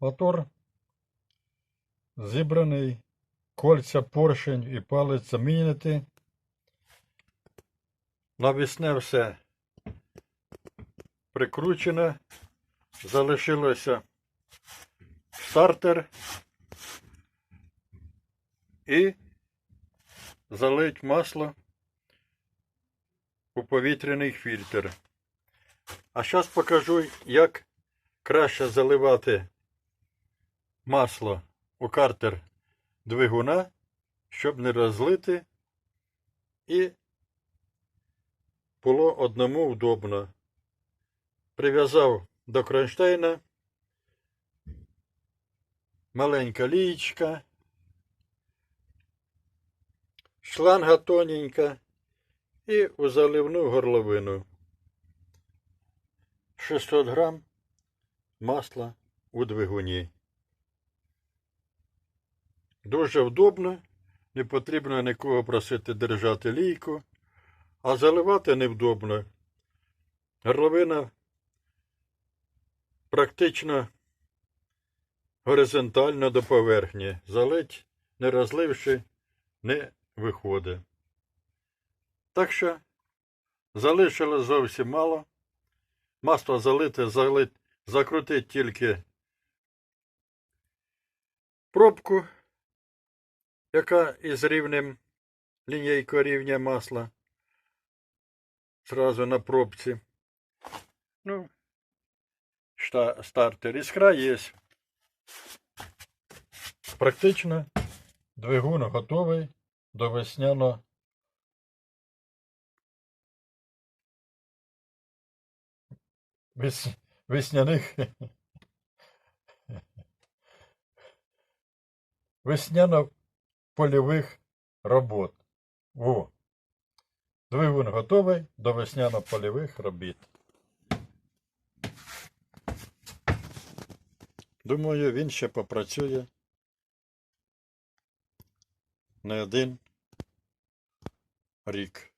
Мотор зібраний, кольця, поршень і палець замінити. Навісне все прикручено. Залишилося стартер і залить масло у повітряний фільтр. А зараз покажу, як краще заливати масло у картер двигуна, щоб не розлити і було одному удобно. Прив'язав до кронштейна маленька лієчка, шланга тоненька і у заливну горловину. 600 грам масла у двигуні. Дуже вдобно, не потрібно нікого просити держати лійку, а заливати невдобно. Горловина практично горизонтально до поверхні. Залить, не розливши, не виходить. Так що залишилось зовсім мало. Масло залите, залить, закрутить тільки пробку, яка із рівнем лінійкою рівня масла. Зразу на пробці. Ну, шта, стартер. Іскра є. Практично двигун готовий до весняно вес... весняних весняно-польових робот. Во. Двигун готовий до весняно-польових робіт. Думаю, він ще попрацює не один рік.